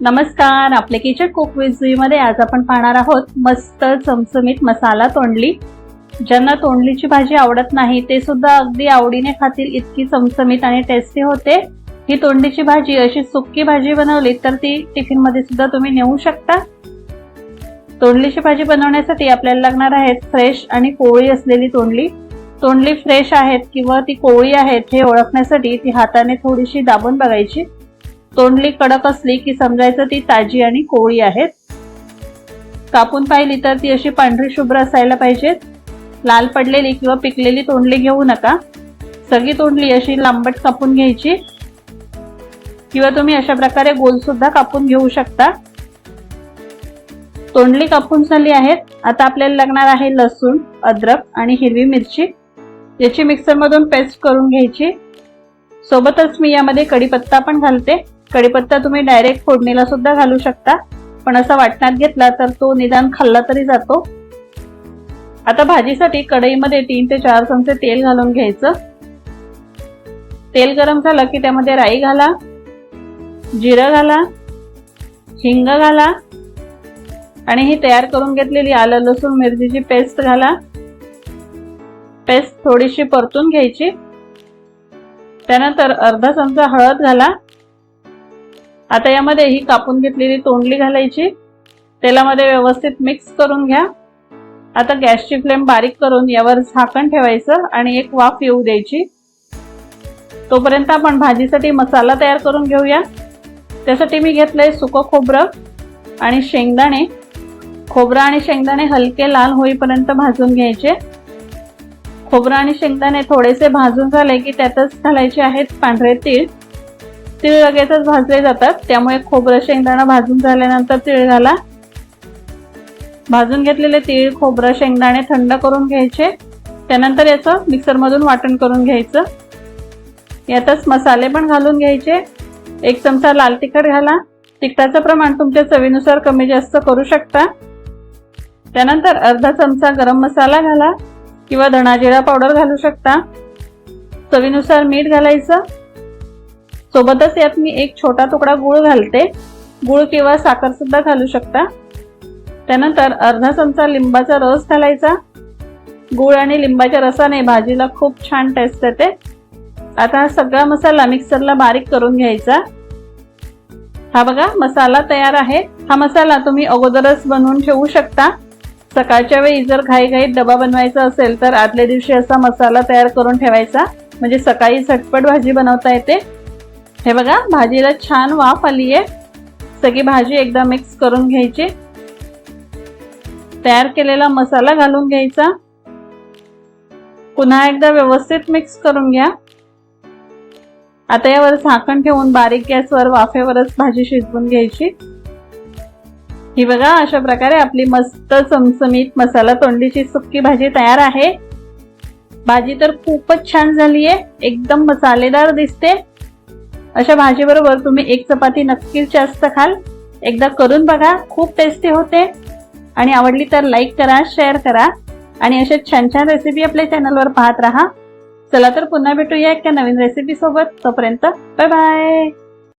नमस्कार आपल्या किचन कुकमध्ये आज आपण पाहणार आहोत मस्त चमचमीत मसाला तोंडली. ज्यांना तोंडलीची भाजी आवडत नाही ते सुद्धा अगदी आवडीने खातील इतकी चमचमीत आणि टेस्टी होते. ही तोंडलीची भाजी अशी सुक्की भाजी बनवली तर ती टिफिनमध्ये सुद्धा तुम्ही नेऊ शकता. तोंडलीची भाजी बनवण्यासाठी आपल्याला लागणार आहेत फ्रेश आणि कोवळी असलेली तोंडली. तोंडली फ्रेश आहेत किंवा ती कोवळी आहेत हे ओळखण्यासाठी ती हाताने थोडीशी दाबून बघायची. तोंडली कडक असली की समजायचं ती ताजी आणि कोवळी आहेत. कापून पाहिली तर ती अशी पांढरी शुभ्र असायला पाहिजेत लाल पडलेली किंवा पिकलेली तोंडली घेऊ नका. सगळी तोंडली अशी लांबट कापून घ्यायची. किंवा तुम्ही अशा प्रकारे गोल सुद्धा कापून घेऊ शकता. तोंडली कापून झाली आहेत. आता आपल्याला लागणार आहे लसूण अद्रक आणि हिरवी मिरची. याची मिक्सरमधून पेस्ट करून घ्यायची. सोबतच मी यामध्ये कढीपत्ता पण घालते. कढीपत्ता तुम्ही डायरेक्ट फोडणीला सुद्धा घालू शकता. पण असा वाटण्यात घेतला तर तो निदान खाल्ला तरी जातो. आता भाजीसाठी कढईमध्ये तीन ते चार चमचे तेल घालून घ्यायचं. तेल गरम झालं की त्यामध्ये राई घाला जिरं घाला हिंग घाला आणि ही तयार करून घेतलेली आलं लसूण मिरचीची पेस्ट घाला. पेस्ट थोडीशी परतून घ्यायची. त्यानंतर अर्धा चमचा हळद घाला. आता यामध्ये ही कापून घेतलेली तोंडली घालायची. तेलामध्ये व्यवस्थित मिक्स करून घ्या. आता गॅसची फ्लेम बारीक करून यावर झाकण ठेवायचं आणि एक वाफ येऊ द्यायची. तोपर्यंत आपण भाजीसाठी मसाला तयार करून घेऊया. त्यासाठी मी घेतलंय सुकं खोबरं आणि शेंगदाणे. खोबरं आणि शेंगदाणे हलके लाल होईपर्यंत भाजून घ्यायचे. खोबरं आणि शेंगदाणे थोडेसे भाजून झाले की त्यातच घालायचे आहेत पांढरे तीळ. तीळ लगेचच भाजले जातात. त्यामुळे खोबरं शेंगदाणा भाजून झाल्यानंतर तीळ घाला. भाजून घेतलेले तीळ खोबरं शेंगदाणे थंड करून घ्यायचे. त्यानंतर याचं मिक्सरमधून वाटण करून घ्यायचं. यातच मसाले पण घालून घ्यायचे. एक चमचा लाल तिखट घाला. तिखटाचं प्रमाण तुमच्या चवीनुसार कमी जास्त करू शकता. त्यानंतर अर्धा चमचा गरम मसाला घाला किंवा धणाजिरा पावडर घालू शकता. चवीनुसार मीठ घालायचं. सोबतच यात मी एक छोटा तुकडा गुळ घालते. गुळ किंवा साखर सुद्धा घालू शकता. त्यानंतर अर्धा चमचा लिंबाचा रस घालायचा. गुळ आणि लिंबाच्या रसाने भाजीला खूप छान टेस्ट येते. आता हा सगळा मसाला मिक्सरला बारीक करून घ्यायचा. हा बघा मसाला तयार आहे. हा मसाला तुम्ही अगोदरच बनवून ठेवू शकता. सकाळच्या वेळी जर घाईघाईत डबा बनवायचा असेल तर आदल्या दिवशी असा मसाला तयार करून ठेवायचा. म्हणजे सकाळी झटपट भाजी बनवता येते. हे बघा भाजीला छान वाफ आली आहे सगळी भाजी एकदा मिक्स करून घ्यायची. तयार केलेला मसाला घालून घ्यायचा. पुन्हा एकदा व्यवस्थित मिक्स करून घ्या. आता यावर झाकण ठेवून बारीक गॅसवर वाफेवरच भाजी शिजवून घ्यायची. ही बघा अशा प्रकारे आपली मस्त चमचमीत मसाला तोंडीची सुक्की भाजी तयार आहे. भाजी तर खूपच छान झाली आहे एकदम मसालेदार दिसते. अशा भाजीबरोबर तुम्ही एक चपाती नक्कीच जास्त खाल. एकदा करून बघा खूप टेस्टी होते. आणि आवडली तर लाईक करा शेअर करा. आणि अशा छान छान रेसिपी आपल्या चॅनलवर पाहत राहा. चला तर पुन्हा भेटूया एका नवीन रेसिपी सोबत. तोपर्यंत बाय बाय